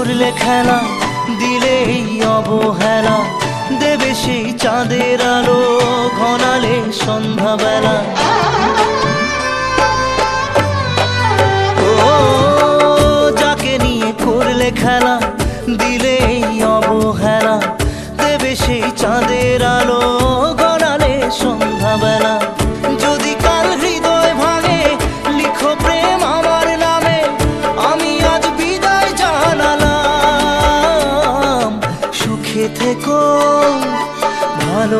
করলে খেলা দিলে অবহেলা। দেবে সেই চাঁদের আলো ঘনালে সন্ধ্যাবেলা। ও, যাকে নিয়ে করলে খেলা দিলে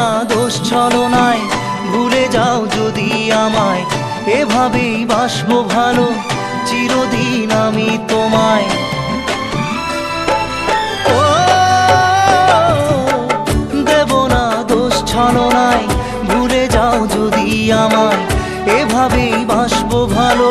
না দোষ ছলনায় ভুলে যাও যদি আমায়। এভাবেই বাসবো ভালো, চিরদিন আমি তোমায়। না দোষ ভুলে যাও যদি আমায়। এভাবেই বাসবো ভালো।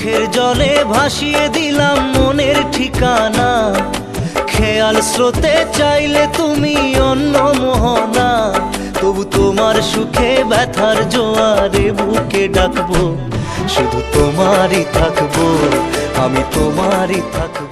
চোখের জলে ভাসিয়ে দিলাম মনের ঠিকানা। খেয়াল স্রোতে চাইলে তুমি অন্য মোহনা। তবু তোমার সুখে ব্যথার জোয়ারে বুকে ডাকবো। শুধু তোমারই থাকব, আমি তোমারই থাকব।